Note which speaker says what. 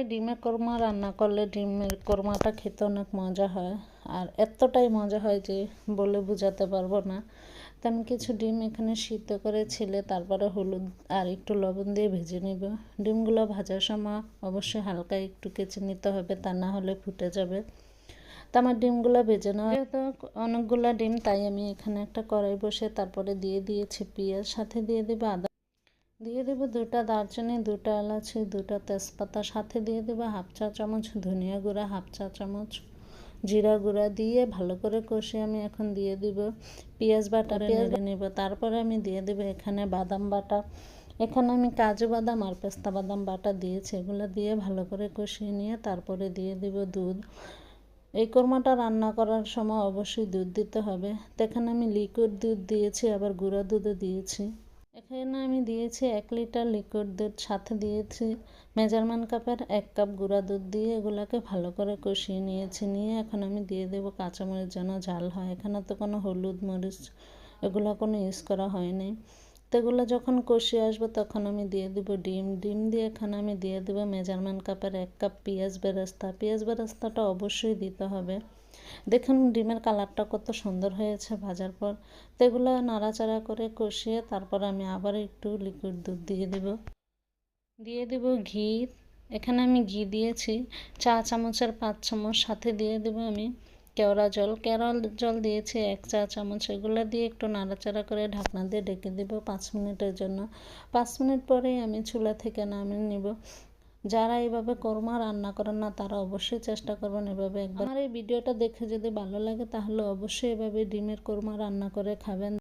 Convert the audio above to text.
Speaker 1: এইভাবে ডিমের কোরমা রান্না করলে ডিমের কোরমাটা খেতে অনেক মজা হয়। আর এতটাই মজা হয় যে বলে বোঝাতে পারব না। তো আমি কিছু ডিম এখানে সিদ্ধ করে ছিলে তারপরে হলুদ আর একটু লবণ দিয়ে ভেজে নিব। ডিমগুলো ভাজার সময় অবশ্যই হালকা একটু কেচে নিতে হবে, তা না হলে ফুটে যাবে। তো আমার ডিমগুলো ভেজে নেওয়া যেহেতু অনেকগুলো ডিম, তাই আমি এখানে একটা কড়াই বসে তারপরে দিয়ে দিয়েছি পেঁয়াজ, সাথে দিয়ে দেবো আদা। দিয়ে দেবো দুটা দারচিনি দুটা এলাচি দুটা তেজপাতা সাথে দিয়ে দেবো হাফ চা চামচ ধনিয়া গুঁড়া হাফ চা চামচ জিরা গুঁড়া দিয়ে ভালো করে কষে আমি এখন দিয়ে দিব পেঁয়াজ বাটা পেঁয়াজ নেব। তারপরে আমি দিয়ে দেবো এখানে বাদাম বাটা। এখানে আমি কাজু বাদাম আর পেস্তা বাদাম বাটা দিয়েছি এগুলো দিয়ে ভালো করে কষিয়ে নিয়ে তারপরে দিয়ে দিব দুধ। এই কোরমাটা রান্না করার সময় অবশ্যই দুধ দিতে হবে। তো এখানে আমি লিকুইড দুধ দিয়েছি আবার গুঁড়া দুধও দিয়েছি। এখানে আমি দিয়েছি এক লিটার লিকুইড দুধ, সাথে দিয়েছি মেজারমেন্ট কাপের এক কাপ গুঁড়া দুধ দিয়ে এগুলোকে ভালো করে কষিয়ে নিয়েছি, নিয়ে এখন আমি দিয়ে দেব কাঁচামরিচ যেন ঝাল হয়। এখানে তো কোনো হলুদ মরিচ এগুলো কোনো ইউজ করা হয়নি। তো এগুলো যখন কষিয়ে আসব তখন আমি দিয়ে দিব ডিম। ডিম দিয়ে এখানে আমি দিয়ে দেবো মেজারমেন্ট কাপের এক কাপ পেঁয়াজ বেরেস্তা। পেঁয়াজ বেরেস্তাটা অবশ্যই দিতে হবে। দেখুন, ডিমের কালারটা কত সুন্দর হয়েছে ভাজার পর। তো এগুলো নাড়াচাড়া করে কষিয়ে তারপর আমি আবার একটু লিকুইড দুধ দিয়ে দেব। দিয়ে দেব ঘি। এখানে আমি ঘি দিয়েছি। চা চামচের পাঁচ চামচ সাথে দিয়ে দেব আমি। কেওড়া জল কেওড়া জল দিয়েছি এক চা চামচ, এগুলো দিয়ে একটু নাড়াচাড়া করে ঢাকনা দিয়ে ডেকে দেবো পাঁচ মিনিটের জন্য। পাঁচ মিনিট পরেই আমি চুলা থেকে নামিয়ে নিব। যারা এইভাবে কোরমা রান্না করেন না, তারা অবশ্যই চেষ্টা করবেন এভাবে একবার। আমার এই ভিডিওটা দেখে যদি ভালো লাগে, তাহলে অবশ্যই এভাবে ডিমের কোরমা রান্না করে খাবেন।